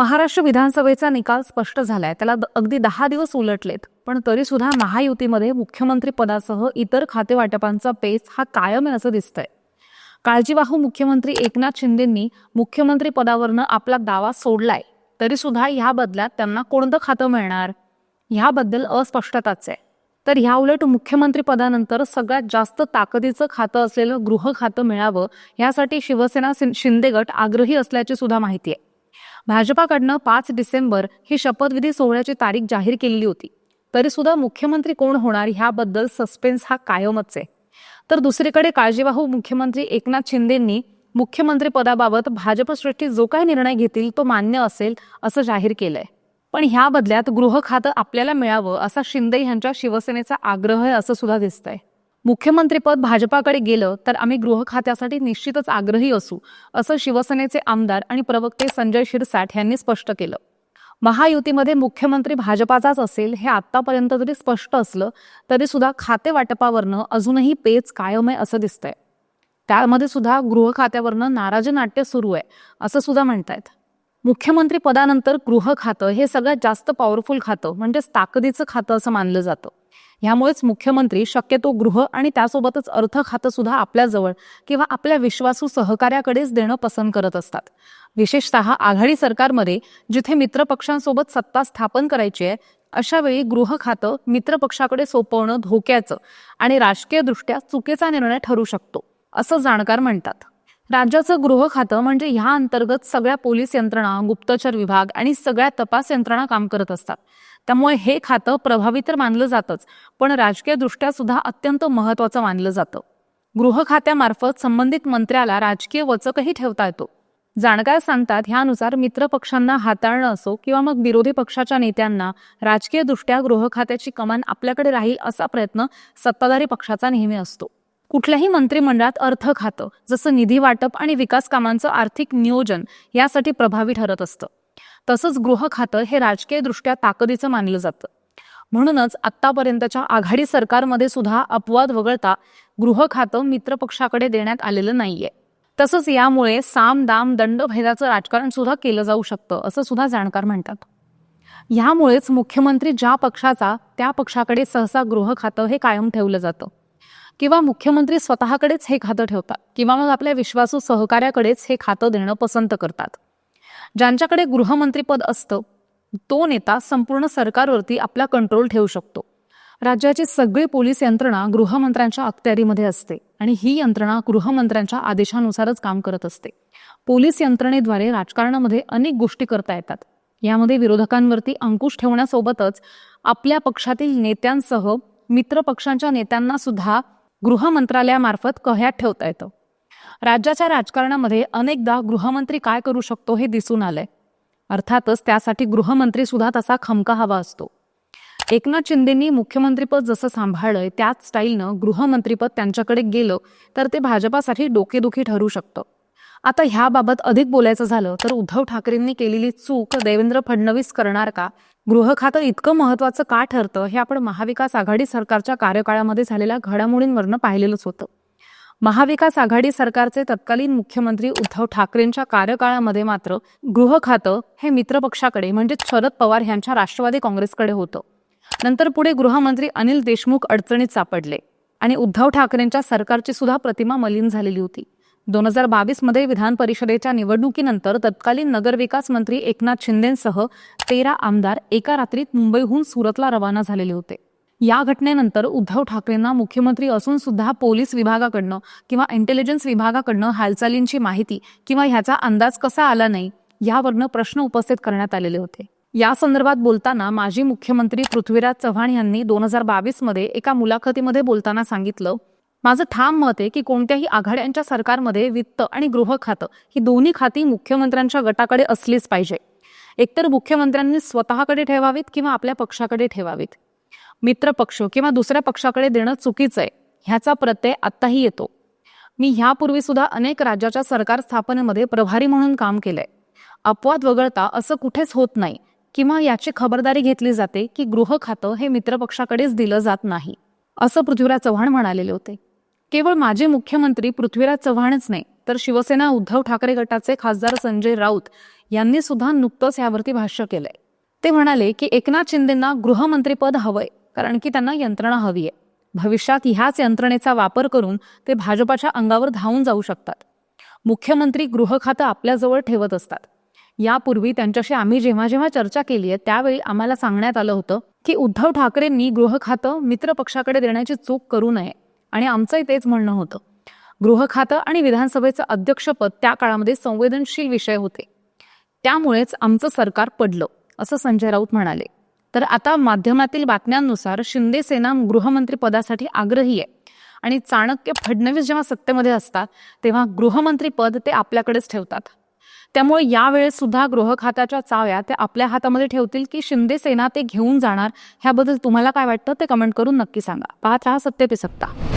महाराष्ट्र विधानसभेचा निकाल स्पष्ट झालाय. त्याला द- अगदी दहा दिवस उलटलेत. पण तरी सुद्धा महायुतीमध्ये मुख्यमंत्री पदासह इतर खातेवाटपांचा पेच हा कायम आहे असं दिसतंय. काळजीवाहू मुख्यमंत्री एकनाथ शिंदेंनी मुख्यमंत्री पदावरनं आपला दावा सोडलाय. तरी सुद्धा ह्या बदल्यात त्यांना कोणतं खातं मिळणार? ह्याबद्दल अस्पष्टताच आहे. तर ह्या उलट मुख्यमंत्री पदानंतर सगळ्यात जास्त ताकदीचं खातं असलेलं गृह खातं मिळावं यासाठी शिवसेना शिंदे गट आग्रही असल्याची सुद्धा माहिती आहे. भाजपाकडनं पाच डिसेंबर ही शपथविधी सोहळ्याची तारीख जाहीर केलेली होती. तरी सुद्धा मुख्यमंत्री कोण होणार ह्याबद्दल सस्पेन्स हा कायमच आहे. तर दुसरीकडे काळजीवाहू मुख्यमंत्री एकनाथ शिंदेंनी मुख्यमंत्री पदाबाबत भाजपसृष्टी जो काही निर्णय घेतील तो मान्य असेल असं जाहीर केलंय. पण ह्या बदल्यात गृह खातं आपल्याला मिळावं असा शिंदे यांच्या शिवसेनेचा आग्रह आहे असं सुद्धा दिसतंय. मुख्यमंत्रीपद भाजपाकडे गेलं तर आम्ही गृह खात्यासाठी निश्चितच आग्रही असू असं शिवसेनेचे आमदार आणि प्रवक्ते संजय शिरसाट यांनी स्पष्ट केलं. महायुतीमध्ये मुख्यमंत्री भाजपाचाच असेल हे आतापर्यंत जरी स्पष्ट असलं तरी सुद्धा खाते वाटपावरनं अजूनही पेच कायम आहे असं दिसतंय. त्यामध्ये सुद्धा गृह खात्यावरनं नाराजी नाट्य सुरू आहे असं सुद्धा म्हणतायत. मुख्यमंत्री पदानंतर गृह खातं हे सगळ्यात जास्त पॉवरफुल खातं म्हणजेच ताकदीचं खातं असं मानलं जातं. ह्यामुळेच मुख्यमंत्री शक्यतो गृह आणि त्यासोबतच अर्थ खातं सुद्धा आपल्याजवळ किंवा आपल्या विश्वासू सहकार्याकडेच देणं पसंत करत असतात. विशेषतः आघाडी सरकारमध्ये जिथे मित्रपक्षांसोबत सत्ता स्थापन करायची आहे अशा वेळी गृह खातं मित्रपक्षाकडे सोपवणं धोक्याचं आणि राजकीयदृष्ट्या चुकीचा निर्णय ठरू शकतो असं जाणकार म्हणतात. राज्याचं गृह खातं म्हणजे ह्या अंतर्गत सगळ्या पोलीस यंत्रणा गुप्तचर विभाग आणि सगळ्या तपास यंत्रणा काम करत असतात. त्यामुळे हे खातं प्रभावी तर मानलं जातंच पण राजकीयदृष्ट्या सुद्धा अत्यंत महत्वाचं मानलं जातं. गृह खात्यामार्फत संबंधित मंत्र्याला राजकीय वचकही ठेवता येतो. जाणकार सांगतात ह्यानुसार मित्र पक्षांना हाताळणं असो किंवा मग विरोधी पक्षाच्या नेत्यांना राजकीयदृष्ट्या गृह खात्याची कमान आपल्याकडे राहील असा प्रयत्न सत्ताधारी पक्षाचा नेहमी असतो. कुठल्याही मंत्रिमंडळात अर्थ खातं जसं निधी वाटप आणि विकास कामांचं आर्थिक नियोजन यासाठी प्रभावी ठरत असतं. तसंच गृह खातं हे राजकीयदृष्ट्या ताकदीचं मानलं जातं. म्हणूनच आत्तापर्यंतच्या आघाडी सरकारमध्ये सुद्धा अपवाद वगळता गृह खातं मित्रपक्षाकडे देण्यात आलेलं नाहीये. तसंच यामुळे साम दाम दंड भेदाचं राजकारण सुद्धा केलं जाऊ शकतं असं सुद्धा जाणकार म्हणतात. यामुळेच मुख्यमंत्री ज्या पक्षाचा त्या पक्षाकडे सहसा गृह खातं हे कायम ठेवलं जातं. किंवा मुख्यमंत्री स्वतःकडेच हे खातं ठेवतात किंवा मग आपल्या विश्वासू सहकार्याकडेच हे खातं देणं पसंत करतात. ज्यांच्याकडे गृहमंत्रीपद असतं तो नेता संपूर्ण सरकारवरती आपला कंट्रोल ठेवू शकतो. राज्याची सगळी पोलीस यंत्रणा गृहमंत्र्यांच्या अखत्यारीमध्ये असते आणि ही यंत्रणा गृहमंत्र्यांच्या आदेशानुसारच काम करत असते. पोलीस यंत्रणेद्वारे राजकारणामध्ये अनेक गोष्टी करता येतात. यामध्ये विरोधकांवरती अंकुश ठेवण्यासोबतच आपल्या पक्षातील नेत्यांसह मित्र पक्षांच्या नेत्यांना सुद्धा गृह मंत्रालयामार्फत कह्यात ठेवता येतं. राज्याच्या राजकारणामध्ये अनेकदा गृहमंत्री काय करू शकतो हे दिसून आलंय. अर्थातच त्यासाठी गृहमंत्री सुद्धा तसा खमका हवा असतो. एकनाथ शिंदेंनी मुख्यमंत्रीपद जसं सांभाळलंय त्याच स्टाईलनं गृहमंत्रीपद त्यांच्याकडे गेलं तर ते भाजपासाठी डोकेदुखी ठरू शकतं. आता ह्याबाबत अधिक बोलायचं झालं तर उद्धव ठाकरेंनी केलेली चूक देवेंद्र फडणवीस करणार का? गृह खातं इतकं महत्वाचं का ठरतं हे आपण महाविकास आघाडी सरकारच्या कार्यकाळामध्ये झालेल्या घडामोडींवरनं पाहिलेलंच होतं. महाविकास आघाडी सरकारचे तत्कालीन मुख्यमंत्री उद्धव ठाकरेंच्या कार्यकाळामध्ये मात्र गृह खातं हे मित्रपक्षाकडे म्हणजे शरद पवार यांच्या राष्ट्रवादी काँग्रेसकडे होतं. नंतर पुढे गृहमंत्री अनिल देशमुख अडचणीत सापडले आणि उद्धव ठाकरेंच्या सरकारची सुद्धा प्रतिमा मलिन झालेली होती. दोन हजार बावीसमध्ये विधान परिषदेच्या निवडणुकीनंतर तत्कालीन नगरविकास मंत्री एकनाथ शिंदेसह तेरा आमदार एका रात्रीत मुंबईहून सुरतला रवाना झालेले होते. या घटनेनंतर उद्धव ठाकरेंना मुख्यमंत्री असून सुद्धा पोलीस विभागाकडनं किंवा इंटेलिजन्स विभागाकडनं हालचालींची माहिती किंवा ह्याचा अंदाज कसा आला नाही यावरनं प्रश्न उपस्थित करण्यात आलेले होते. या संदर्भात बोलताना माजी मुख्यमंत्री पृथ्वीराज चव्हाण यांनी दोन हजार बावीसमध्ये एका मुलाखतीमध्ये बोलताना सांगितलं माझं ठाम मत आहे की कोणत्याही आघाड्यांच्या सरकारमध्ये वित्त आणि गृह खातं ही दोन्ही खाती मुख्यमंत्र्यांच्या गटाकडे असलीच पाहिजे. एकतर मुख्यमंत्र्यांनी स्वतःकडे ठेवावीत किंवा आपल्या पक्षाकडे ठेवावीत. मित्र पक्ष किंवा दुसऱ्या पक्षाकडे देणं चुकीचं आहे ह्याचा प्रत्यय आत्ताही येतो. मी ह्यापूर्वी सुद्धा अनेक राज्याच्या सरकार स्थापनेमध्ये प्रभारी म्हणून काम केलंय. अपवाद वगळता असं कुठेच होत नाही किंवा याची खबरदारी घेतली जाते की गृह खातं हे मित्रपक्षाकडेच दिलं जात नाही असं पृथ्वीराज चव्हाण म्हणालेले होते. केवळ माजी मुख्यमंत्री पृथ्वीराज चव्हाणच नाही तर शिवसेना उद्धव ठाकरे गटाचे खासदार संजय राऊत यांनी सुद्धा नुकतंच यावरती भाष्य केलंय. ते म्हणाले की एकनाथ शिंदेना गृहमंत्रीपद हवंय कारण की त्यांना यंत्रणा हवी आहे. भविष्यात ह्याच यंत्रणेचा वापर करून ते भाजपाच्या अंगावर धावून जाऊ शकतात. मुख्यमंत्री गृह खातं आपल्याजवळ ठेवत असतात. यापूर्वी त्यांच्याशी आम्ही जेव्हा जेव्हा चर्चा केली आहे त्यावेळी आम्हाला सांगण्यात आलं होतं की उद्धव ठाकरेंनी गृह खातं मित्र पक्षाकडे देण्याची चूक करू नये. आणि आमचंही तेच म्हणणं होतं. गृह खातं आणि विधानसभेचं अध्यक्षपद त्या काळामध्ये संवेदनशील विषय होते. त्यामुळेच आमचं सरकार पडलं असं संजय राऊत म्हणाले. तर आता माध्यमातील बातम्यांनुसार शिंदे सेना गृहमंत्री पदासाठी आग्रही आहे. आणि चाणक्य फडणवीस जेव्हा सत्तेमध्ये असतात तेव्हा गृहमंत्री पद ते आपल्याकडेच ठेवतात. त्यामुळे यावेळेस सुद्धा गृह खात्याच्या चाव्या ते आपल्या हातामध्ये ठेवतील की शिंदे सेना ते घेऊन जाणार? ह्याबद्दल तुम्हाला काय वाटतं ते कमेंट करून नक्की सांगा. पाहत राहा सत्य पे सत्ता.